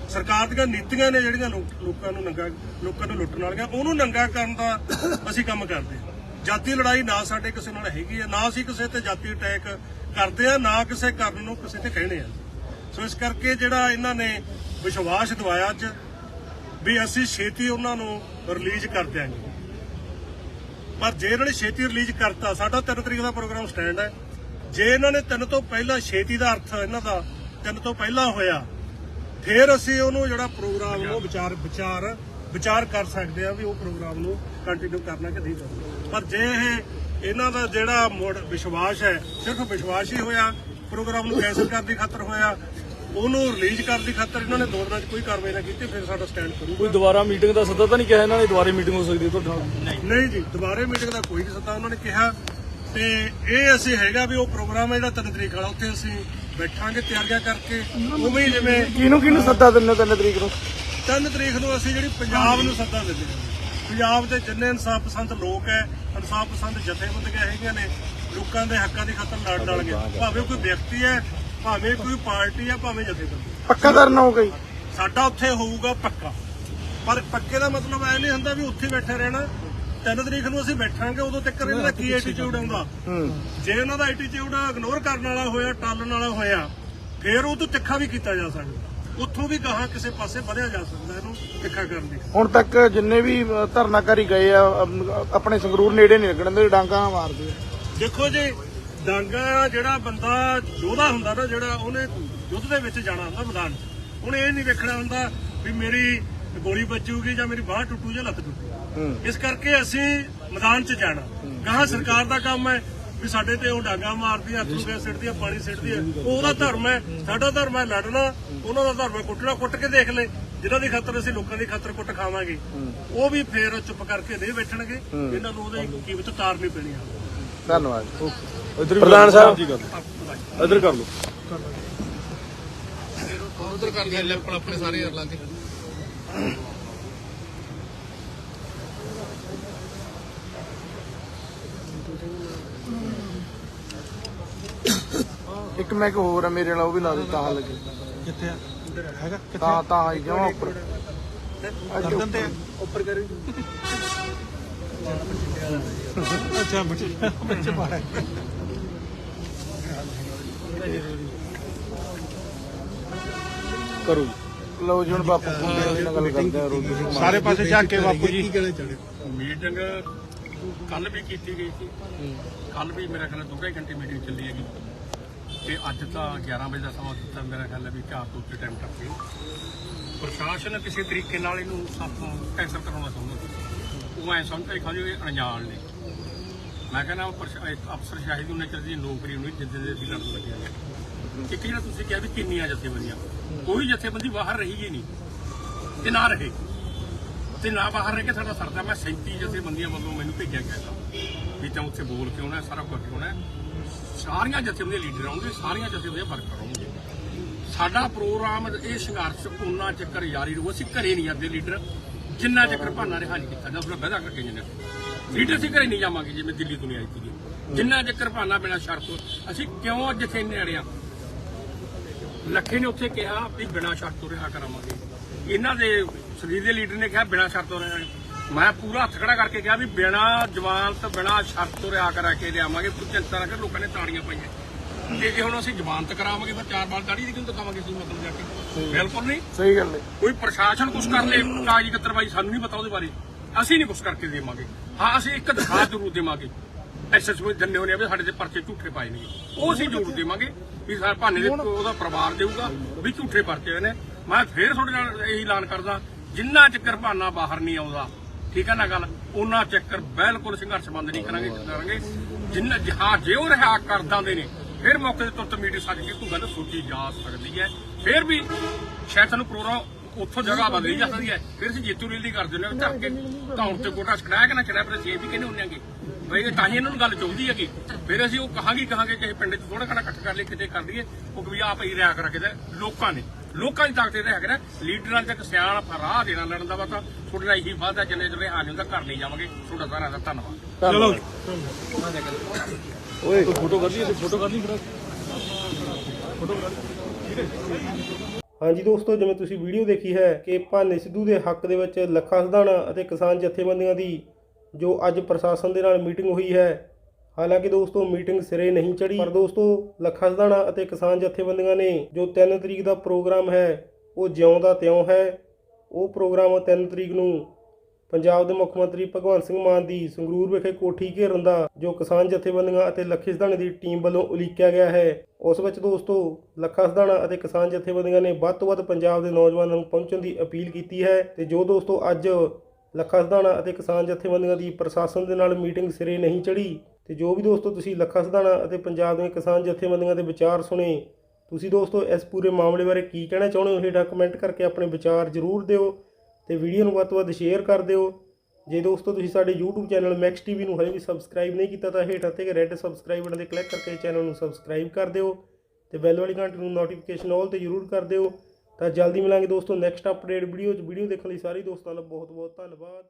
ਸਰਕਾਰ ਦੀਆਂ ਨੀਤੀਆਂ ਨੇ ਜਿਹੜੀਆਂ ਲੋਕਾਂ ਨੂੰ ਨੰਗਾ, ਲੋਕਾਂ ਨੂੰ ਲੁੱਟਣ ਵਾਲੀਆਂ, ਉਹਨੂੰ ਨੰਗਾ ਕਰਨ ਦਾ ਅਸੀਂ ਕੰਮ ਕਰਦੇ ਹਾਂ। ਜਾਤੀ ਲੜਾਈ ਨਾ ਸਾਡੇ ਕਿਸੇ ਨਾਲ ਹੈਗੀ ਹੈ ਨਾ ਅਸੀਂ ਕਿਸੇ ਤੇ ਜਾਤੀ ਅਟੈਕ ਕਰਦੇ ਆ ਨਾ ਕਿਸੇ ਕਰਨ ਨੂੰ ਕਿਸੇ ਤੇ ਕਹਿਣੇ ਆ। ਸੋ ਇਸ ਕਰਕੇ ਜਿਹੜਾ ਇਹਨਾਂ ਨੇ ਵਿਸ਼ਵਾਸ ਦਿਵਾਇਆ ਅੱਜ ਵੀ ਅਸੀਂ ਛੇਤੀ ਉਹਨਾਂ ਨੂੰ ਰਿਲੀਜ਼ ਕਰ ਦਿਆਂਗੇ। ਪਰ ਜੇ ਇਹਨਾਂ ਨੇ ਛੇਤੀ ਰਿਲੀਜ਼ ਕਰਤਾ ਸਾਡਾ 3 ਤਰੀਕ ਦਾ ਪ੍ਰੋਗਰਾਮ ਸਟੈਂਡ ਹੈ। ਜੇ ਇਹਨਾਂ ਨੇ ਤਿੰਨ ਤੋਂ ਪਹਿਲਾਂ ਛੇਤੀ ਦਾ ਅਰਥ ਇਹਨਾਂ ਦਾ ਤਿੰਨ ਤੋਂ ਪਹਿਲਾਂ ਹੋਇਆ ਫਿਰ ਅਸੀਂ ਉਹਨੂੰ ਜਿਹੜਾ ਪ੍ਰੋਗਰਾਮ ਨੂੰ ਵਿਚਾਰ। ਵਿਚਾਰ ਵਿਚਾਰ ਕਰ ਸਕਦੇ ਆ ਵੀ ਉਹ ਪ੍ਰੋਗਰਾਮ ਨੂੰ ਕੰਟੀਨਿਊ ਕਰਨਾ ਕਿ ਨਹੀਂ ਕਰਨਾ। ਪਰ ਜੇ ਇਹ ਇਹਨਾਂ ਦਾ ਜਿਹੜਾ ਮੋੜ ਵਿਸ਼ਵਾਸ ਹੈ ਸਿਰਫ ਵਿਸ਼ਵਾਸ ਹੀ ਹੋਇਆ ਪ੍ਰੋਗਰਾਮ ਨੂੰ ਕੈਂਸਲ ਕਰਨ ਦੀ ਖਾਤਰ ਹੋਇਆ ਉਹਨੂੰ ਰਿਲੀਜ਼ ਕਰਨ ਦੀ ਖਾਤਰ ਇਹਨਾਂ ਨੇ ਦੋ ਦਿਨਾਂ 'ਚ ਕੋਈ ਕਾਰਵਾਈ ਨਾ ਕੀਤੀ ਫਿਰ ਸਾਡਾ ਸਟੈਂਡ ਕਰੂਗਾ। ਕੋਈ ਦੁਬਾਰਾ ਮੀਟਿੰਗ ਦਾ ਸੱਦਾ ਤਾਂ ਨਹੀਂ ਕਿਹਾ ਇਹਨਾਂ ਨੇ? ਦੁਬਾਰੇ ਮੀਟਿੰਗ ਹੋ ਸਕਦੀ ਤੁਹਾਡੇ ਨਾਲ? ਨਹੀਂ। ਜੀ ਦੁਬਾਰੇ ਮੀਟਿੰਗ ਦਾ ਕੋਈ ਨਹੀਂ ਸੱਦਾ ਉਹਨਾਂ ਨੇ ਕਿਹਾ। ਤੇ ਇਹ ਅਸੀਂ ਹੈਗਾ ਵੀ ਉਹ ਪ੍ਰੋਗਰਾਮ ਹੈ ਜਿਹੜਾ ਤਿੰਨ ਤਰੀਕ ਵਾਲਾ ਉੱਥੇ ਅਸੀਂ ਬੈਠਾਂਗੇ ਤਿਆਰੀਆਂ ਕਰਕੇ। ਉਵੇਂ ਜਿਵੇਂ ਕਿਹਨੂੰ ਕਿਹਨੂੰ ਸੱਦਾ ਦਿੰਦੇ ਤਿੰਨ ਤਰੀਕ ਨੂੰ? ਤਿੰਨ ਤਰੀਕ ਨੂੰ ਅਸੀਂ ਜਿਹੜੀ ਪੰਜਾਬ ਨੂੰ ਸੱਦਾ ਦਿੰਦੇ ਹਾਂ। ਪੰਜਾਬ ਦੇ ਜਿੰਨੇ ਇਨਸਾਫ ਪਸੰਦ ਲੋਕ ਹੈ ਇਨਸਾਫ ਪਸੰਦ ਜਥੇਬੰਦੀਆਂ ਹੈਗੀਆਂ ਨੇ ਲੋਕਾਂ ਦੇ ਹੱਕਾਂ ਦੀ ਖਾਤਰ ਲੜ ਲੜਗੇ ਭਾਵੇਂ ਕੋਈ ਵਿਅਕਤੀ ਹੈ ਭਾਵੇਂ ਕੋਈ ਪਾਰਟੀ ਹੈ ਭਾਵੇਂ ਜਥੇਬੰਦੀ। ਪੱਕਾ ਕਰਨਾ ਹੋ ਗਈ। ਸਾਡਾ ਉੱਥੇ ਹੋਊਗਾ ਪੱਕਾ। ਪਰ ਪੱਕੇ ਦਾ ਮਤਲਬ ਐ ਨਹੀਂ ਹੁੰਦਾ ਵੀ ਉੱਥੇ ਬੈਠੇ ਰਹਿਣਾ। ਤਿੰਨ ਤਰੀਕ ਨੂੰ ਅਸੀਂ ਬੈਠਾਂਗੇ ਉਦੋਂ ਤੱਕ ਇਹਨਾਂ ਦਾ ਕੀ ਐਟੀਟਿਊਡ ਆਉਂਦਾ? ਜੇ ਇਹਨਾਂ ਦਾ ਐਟੀਟਿਊਡ ਇਗਨੋਰ ਕਰਨ ਵਾਲਾ ਹੋਇਆ ਟਾਲਣ ਵਾਲਾ ਹੋਇਆ ਫਿਰ ਉਹ ਤੋਂ ਤਿੱਖਾ ਵੀ ਕੀਤਾ ਜਾ ਸਕਦਾ। ਉੱਥੋਂ ਵੀ ਗਾਹਾਂ ਕਿਸੇ ਪਾਸੇ ਵਧਿਆ ਜਾ ਸਕਦਾ ਇਹਨੂੰ ਤਿੱਖਾ ਕਰਨ ਲਈ ਹੁਣ ਤੱਕ ਜਿੰਨੇ ਵੀ ਅ, ਧਰਨਾਕਾਰੀ ਗਏ ਆ ਅਮ, ਆਪਣੇ ਸੰਗਰੂਰ ਨੇੜੇ ਨਹੀਂ ਲੱਗਣ ਦੇ ਡਾਂਗਾ ਮਾਰਦੇ ਆ। ਦੇਖੋ ਜੀ ਡਾਂਗਾ ਜਿਹੜਾ ਬੰਦਾ ਯੋਧਾ ਹੁੰਦਾ ਨਾ ਜਿਹੜਾ ਉਹਨੇ ਯੁੱਧ ਦੇ ਵਿੱਚ ਜਾਣਾ ਹੁੰਦਾ ਮੈਦਾਨ 'ਚ। ਉਹਨੇ ਇਹ ਨਹੀਂ ਵੇਖਣਾ ਹੁੰਦਾ ਵੀ ਮੇਰੀ ਗੋਲੀ ਵੱਜੂਗੀ ਜਾਂ ਮੇਰੀ ਬਾਹ ਟੁੱਟੂ ਜਾਂ ਲੱਤ ਟੁੱਟੂ। ਇਸ ਕਰਕੇ ਅਸੀਂ ਮੈਦਾਨ 'ਚ ਜਾਣਾ। ਗਾਹਾਂ ਸਰਕਾਰ ਦਾ ਕੰਮ ਹੈ ਵੀ ਸਾਡੇ ਤੇ ਉਹ ਡਾਂਗਾ ਮਾਰਦੀ ਆ ਅਥਰੂ ਗੈਸ ਸਿੱਟਦੀ ਆ ਪਾਣੀ ਸਿੱਟਦੀ ਆ ਉਹ ਉਹਦਾ ਧਰਮ ਹੈ ਸਾਡਾ ਧਰਮ ਹੈ ਲੜਨਾ ਉਹਨਾਂ ਦਾ ਧਰਮ ਹੈ ਕੁੱਟਣਾ ਕੁੱਟ ਕੇ ਦੇਖ ਲੈ। ਜਿਨ੍ਹਾਂ ਦੀ ਖਾਤਰ ਅਸੀਂ ਲੋਕਾਂ ਦੀ ਖਾਤਰ ਕੁੱਟ ਖਾਵਾਂਗੇ। ਉਹ ਵੀ ਫੇਰ ਚੁੱਪ ਕਰਕੇ ਨਹੀਂ ਬੈਠਣਗੇ ਇਹਨਾਂ ਨੂੰ ਉਹਦੀ ਕੀਮਤ ਤਾਰਨੀ ਪੈਣੀ ਆ। ਧੰਨਵਾਦ। ਇਧਰ ਪ੍ਰਧਾਨ ਸਾਹਿਬ। ਇਧਰ ਕਰ ਲਓ। ਇੱਕ ਮੈਂ ਇੱਕ ਹੋਰ ਆ ਮੇਰੇ ਨਾਲ ਉਹ ਵੀ ਲਾ ਦੇ ਤਾਂ ਲੱਗੇ। ਕਿੱਥੇ ਆ? ਹੈਗਾ? ਤਾਂ ਤਾਂ ਆਈ ਜਾਵਾਂ ਉੱਪਰ। ਗਰਦਨ ਤੇ ਉੱਪਰ ਕਰੀ ਅੱਛਾ ਬੱਚੇ ਬੱਚੇ ਪਾੜਾ ਕਰੋ ਜੀ। ਲਓ ਜੀ ਹੁਣ ਬਾਪੂ ਜੀ ਨਾਲ ਗੱਲ ਕਰਦੇ ਆ ਰੋਟੀ ਸਾਰੇ ਪਾਸੇ ਝਾਕ ਕੇ ਬਾਪੂ ਜੀ। ਮੀਟਿੰਗ ਕੱਲ ਵੀ ਕੀਤੀ ਗਈ ਸੀ। ਕੱਲ ਵੀ ਮੇਰਾ ਖਿਆਲ ਦੋ ਢਾਈ ਘੰਟੇ ਮੀਟਿੰਗ ਚੱਲੀ ਹੈਗੀ। ਤੇ ਅੱਜ ਤਾਂ 11 ਵਜੇ ਦਾ ਸਮਾਂ ਦਿੱਤਾ। ਮੇਰਾ ਖਿਆਲ ਹੈ ਵੀ ਚਾਰ ਤੋਂ ਉੱਤੇ ਟਾਈਮ ਟੱਪ ਗਿਆ ਪ੍ਰਸ਼ਾਸਨ ਕਿਸੇ ਤਰੀਕੇ ਨਾਲ ਇਹਨੂੰ ਸਾਥੋਂ ਕੈਂਸਲ ਕਰਾਉਣਾ ਚਾਹੁੰਦਾ। ਸੀ ਉਹ ਐ ਸਮਝਦਾ ਖਾਂ ਇਹ ਅਣਜਾਣ ਨੇ। ਮੈਂ ਕਹਿੰਦਾ ਅਫਸਰ ਸ਼ਾਹੀ ਉਹਨੇ ਨੇਚਰ ਨੌਕਰੀ ਨੂੰ ਜਿੱਦੇ ਦੇ ਵੀ ਲੜਨ ਲੱਗਿਆ। ਨੇ ਇੱਕ ਜਿਹੜਾ ਤੁਸੀਂ ਕਿਹਾ ਵੀ ਕਿੰਨੀਆਂ ਜਥੇਬੰਦੀਆਂ, ਕੋਈ ਜਥੇਬੰਦੀ ਬਾਹਰ ਰਹੀ ਹੀ ਨਹੀਂ ਤੇ ਨਾ ਰਹੇ। ਤੇ ਨਾ ਬਾਹਰ ਰਹਿ ਕੇ ਸਾਡਾ ਸਰਦਾ। ਮੈਂ 37 ਜਥੇਬੰਦੀਆਂ ਵੱਲੋਂ ਮੈਨੂੰ ਭੇਜਿਆ ਗਿਆ। ਸੀ ਵੀ ਤਾਂ ਉੱਥੇ ਬੋਲ ਕੇ ਆਉਣਾ, ਸਾਰਾ ਕੁਝ ਹੋਣਾ ਸਾਰੀਆਂ ਜਥੇਬੰਦੀਆਂ ਲੀਡਰ ਆਉਣਗੇ, ਸਾਰੀਆਂ ਜਥੇਬੰਦੀਆਂ ਵਰਕਰ ਆਉਣਗੇ। ਸਾਡਾ ਪ੍ਰੋਗਰਾਮ ਇਹ ਸੰਘਰਸ਼ ਉਹਨਾਂ ਚੱਕਰ ਜਾਰੀ ਰਹੂ, ਅਸੀਂ ਘਰੇ ਨਹੀਂ ਜਾਂਦੇ ਲੀਡਰ। ਜਿੰਨਾ ਚੱਕਰ ਭਾਨਾ ਰਿਹਾ ਨਹੀਂ ਕੀਤਾ ਜਾਂ ਫਿਰ ਬਹਿਦਾ ਕਰਕੇ ਜਿੰਨੇ। ਲੀਡਰ, ਅਸੀਂ ਘਰੇ ਨਹੀਂ ਜਾਵਾਂਗੇ ਜਿਵੇਂ ਦਿੱਲੀ ਤੋਂ ਨਹੀਂ ਆਈ ਸੀਗੀ। ਜਿੰਨਾ ਚੱਕਰ ਭਾਨਾ ਬਿਨਾ ਸ਼ਰਤ, ਅਸੀਂ ਕਿਉਂ ਅੱਜ ਇੱਥੇ ਇੰਨੇ ਅੜਿਆ ਲੱਖੇ ਨੇ ਉੱਥੇ ਕਿਹਾ ਵੀ ਬਿਨਾ ਸ਼ਰਤ ਤੋਂ ਰਿਹਾ ਕਰਾਵਾਂਗੇ ਇਹਨਾਂ ਦੇ ਸਰੀਰ ਦੇ ਲੀਡਰ ਨੇ ਕਿਹਾ, ਬਿਨਾ ਸ਼ਰਤ ਤੋਂ ਰਿਹਾ ਮੈਂ ਪੂਰਾ ਹੱਥ ਖੜਾ ਕਰਕੇ ਕਿਹਾ ਵੀ ਬਿਨਾ ਜ਼ਮਾਨਤ ਬਿਨਾ ਸ਼ਰਤ ਤੋਂ ਰਿਹਾ ਕਰਾ ਕੇ ਲਿਆਵਾਂਗੇ ਕੋਈ ਚਿੰਤਾ ਨਾ ਕਰ ਲੋਕਾਂ ਨੇ ਤਾੜੀਆਂ ਪਾਈਆਂ। ਤੇ ਜੇ ਹੁਣ ਅਸੀਂ ਜ਼ਮਾਨਤ ਕਰਾਵਾਂਗੇ ਫਿਰ ਚਾਰ ਵਾਰ ਦਾੜੀ ਦੀ ਕਿਉਂ ਦਿਖਾਵਾਂਗੇ ਸੀ ਮਤਲਬ ਜਾ ਕੇ? ਬਿਲਕੁਲ ਨਹੀਂ। ਸਹੀ ਗੱਲ ਹੈ। ਕੋਈ ਪ੍ਰਸ਼ਾਸਨ ਕੁਝ ਕਰ ਲੇ ਕਾਗਜ਼ੀ ਕਤਰਵਾਈ ਸਾਨੂੰ ਨਹੀਂ ਪਤਾ ਉਹਦੇ ਬਾਰੇ। ਅਸੀਂ ਨਹੀਂ ਕੁਝ ਕਰਕੇ ਦੇਵਾਂਗੇ। ਹਾਂ ਅਸੀਂ ਇੱਕ ਦਿਖਾ ਜ਼ਰੂਰ ਦੇਵਾਂਗੇ। ਐਸਐਸਪੀ ਦੰਨੇ ਹੋਣੇ ਆ ਵੀ ਸਾਡੇ ਤੇ ਪਰਚੇ ਝੂਠੇ ਪਾਏ ਨੇ। ਉਹ ਅਸੀਂ ਜ਼ਰੂਰ ਦੇਵਾਂਗੇ ਵੀ ਸਾਡੇ ਭਾਨੇ ਦੇ ਉਹਦਾ ਪਰਿਵਾਰ ਦੇਊਗਾ ਵੀ ਝੂਠੇ ਪਰਚੇ ਨੇ। ਮੈਂ ਫੇਰ ਤੁਹਾਡੇ ਨਾਲ ਇਹੀ ਐਲਾਨ ਕਰਦਾ ਜਿੰਨਾ ਚੱਕਰ ਭਾਨਾ ਬਾਹਰ ਨਹੀਂ ਆਉਂਦਾ ਠੀਕ ਹੈ ਨਾ ਗੱਲ? ਉਹਨਾਂ ਚੱਕਰ ਬਿਲਕੁਲ ਸੰਘਰਸ਼ ਬੰਦ ਨਹੀਂ ਕਰਾਂਗੇ ਕਰਾਂਗੇ। ਜਿੰਨਾ ਜਹਾਂ ਜੇ ਉਹ ਰਿਹਾ ਕਰਦਾਂ ਦੇ ਨੇ, ਫਿਰ ਮੌਕੇ ਤੇ ਤੁਰਤ ਮੀਟਿੰਗ ਸੱਜ ਕੇ ਕੋਈ ਗੱਲ ਸੋਚੀ ਜਾ ਸਕਦੀ ਹੈ। ਫਿਰ ਵੀ ਸ਼ਾਇਦ ਸਾਨੂੰ ਪ੍ਰੋਗਰਾਮ ਉੱਥੋਂ ਜਗ੍ਹਾ ਬਦਲੀ ਜਾਂਦੀ ਹੈ। ਫਿਰ ਅਸੀਂ ਜੇਤੂ ਰੀਲੀ ਕਰ ਦਿੰਦੇ ਹਾਂ ਧਰ ਕੇ ਕਾਊਂਟ ਤੇ ਕੋਟਾ ਛੜਾਇਆ ਕਿ ਨਾ ਛੜਾਇਆ, ਫਿਰ ਅਸੀਂ ਇਹ ਵੀ ਕਹਿੰਦੇ ਹੁੰਦੇ ਆਂਗੇ? ਬਈ ਇਹ ਤਾਂ ਹੀ ਇਹਨਾਂ ਨੂੰ ਗੱਲ ਚਾਹੁੰਦੀ ਹੈਗੀ। ਫਿਰ ਅਸੀਂ ਉਹ ਕਹਾਂਗੇ ਕਹਾਂਗੇ ਕਿ ਇਹ ਪਿੰਡ 'ਚ ਥੋੜਾ ਘਣਾ ਇਕੱਠ ਕਰ ਲਈ ਕਿਤੇ ਕਰ ਲਈਏ। ਉਹ ਕਿ ਵੀ ਆਪ ਹੀ ਰਿਆ ਕਰ ਲੋਕਾਂ ਨੇ। ਲੋਕਾਂ ਦੀ ਤਾਕਤ ਇਹ ਹੈਗਾ ਨਾ ਲੀਡਰਾਂ ਤੱਕ ਸਿਆਣ ਰਾਹ ਦੇਣਾ ਲੜਨ ਦਾ ਵਾ ਤਾਂ ਤੁਹਾਡੇ ਨਾਲ ਇਹੀ ਵਾਅਦਾ ਜਿੰਨੇ ਜਿਹੜੇ ਹਾਲ ਹੁੰਦਾ ਘਰ ਨਹੀਂ ਜਾਵਾਂਗੇ। ਤੁਹਾਡਾ ਸਾਰਿਆਂ ਦਾ ਧੰਨਵਾਦ। ਚਲੋ। ਹਾਂਜੀ ਦੋਸਤੋ ਜਿਵੇਂ ਤੁਸੀਂ ਵੀਡੀਓ ਦੇਖੀ ਹੈ ਕਿ ਭਾਨੇ ਸਿੱਧੂ ਦੇ ਹੱਕ ਦੇ ਵਿੱਚ ਲੱਖਾ ਸਧਾਣਾ ਅਤੇ ਕਿਸਾਨ ਜਥੇਬੰਦੀਆਂ ਦੀ ਜੋ ਅੱਜ ਪ੍ਰਸ਼ਾਸਨ ਦੇ ਨਾਲ ਮੀਟਿੰਗ ਹੋਈ ਹੈ ਹਾਲਾਂਕਿ ਦੋਸਤੋ, ਮੀਟਿੰਗ ਸਿਰੇ ਨਹੀਂ ਚੜੀ ਪਰ ਦੋਸਤੋ, ਲੱਖਾ ਸਧਾਣਾ ਅਤੇ ਕਿਸਾਨ ਜਥੇਬੰਦੀਆਂ ਨੇ ਜੋ 3 ਤਰੀਕ ਦਾ ਪ੍ਰੋਗਰਾਮ ਹੈ, ਉਹ ਜਿਉਂ ਦਾ ਤਿਉਂ ਹੈ। ਉਹ ਪ੍ਰੋਗਰਾਮ 3 ਤਰੀਕ ਨੂੰ ਪੰਜਾਬ ਦੇ ਮੁੱਖ ਮੰਤਰੀ ਭਗਵੰਤ ਸਿੰਘ ਮਾਨ ਦੀ ਸੰਗਰੂਰ ਵਿਖੇ ਕੋਠੀ ਘੇਰਨ ਦਾ, ਜੋ ਕਿਸਾਨ ਜਥੇਬੰਦੀਆਂ ਅਤੇ ਲੱਖੇ ਸਧਾਣੇ ਦੀ ਟੀਮ ਵੱਲੋਂ ਉਲੀਕਿਆ ਗਿਆ ਹੈ। ਉਸ ਵਿੱਚ ਦੋਸਤੋ, ਲੱਖਾ ਸਧਾਣਾ ਅਤੇ ਕਿਸਾਨ ਜਥੇਬੰਦੀਆਂ ਨੇ ਵੱਧ ਤੋਂ ਵੱਧ ਪੰਜਾਬ ਦੇ ਨੌਜਵਾਨਾਂ ਨੂੰ ਪਹੁੰਚਣ ਦੀ ਅਪੀਲ ਕੀਤੀ ਹੈ ਤੇ ਜੋ ਦੋਸਤੋ ਅੱਜ ਲੱਖਾ ਸਧਾਣਾ ਅਤੇ ਕਿਸਾਨ ਜਥੇਬੰਦੀਆਂ ਦੀ ਪ੍ਰਸ਼ਾਸਨ ਦੇ ਨਾਲ ਮੀਟਿੰਗ ਸਿਰੇ ਨਹੀਂ ਚੜੀ ਤੇ ਜੋ ਵੀ ਦੋਸਤੋ ਤੁਸੀਂ ਲੱਖਾ ਸਧਾਣਾ ਅਤੇ ਪੰਜਾਬ ਦੀਆਂ ਕਿਸਾਨ ਜਥੇਬੰਦੀਆਂ ਦੇ ਵਿਚਾਰ ਸੁਣੇ, ਤੁਸੀਂ ਦੋਸਤੋ ਇਸ ਪੂਰੇ ਮਾਮਲੇ ਬਾਰੇ ਕੀ ਕਹਿਣਾ ਚਾਹੁੰਦੇ ਹੋ ਹੇਠਾਂ ਕਮੈਂਟ ਕਰਕੇ ਆਪਣੇ ਵਿਚਾਰ ਜ਼ਰੂਰ ਦਿਓ ਤੇ ਵੀਡੀਓ ਨੂੰ ਵੱਧ ਤੋਂ ਵੱਧ ਸ਼ੇਅਰ ਕਰ ਦਿਓ। ਜੇ ਦੋਸਤੋ ਤੁਸੀਂ ਸਾਡੇ YouTube ਚੈਨਲ ਮੈਕਸ ਟੀਵੀ ਨੂੰ ਹਜੇ ਵੀ ਸਬਸਕ੍ਰਾਈਬ ਨਹੀਂ ਕੀਤਾ ਤਾਂ ਹੇਠਾਂ ਤੇ ਰੈੱਡ ਸਬਸਕ੍ਰਾਈਬ ਬਟਨ ਤੇ ਕਲਿੱਕ ਕਰਕੇ ਚੈਨਲ ਨੂੰ ਸਬਸਕ੍ਰਾਈਬ ਕਰ ਦਿਓ ਤੇ ਬੈਲ ਵਾਲੀ ਘੰਟੀ ਨੂੰ ਨੋਟੀਫਿਕੇਸ਼ਨ ਆਲ ਤੇ ਜ਼ਰੂਰ ਕਰ ਦਿਓ। ਤਾਂ ਜਲਦੀ ਮਿਲਾਂਗੇ ਦੋਸਤੋ ਨੈਕਸਟ ਅਪਡੇਟ ਵੀਡੀਓ 'ਚ। ਵੀਡੀਓ ਦੇਖਣ ਲਈ ਸਾਰੇ ਦੋਸਤਾਂ ਦਾ ਬਹੁਤ ਬਹੁਤ ਧੰਨਵਾਦ।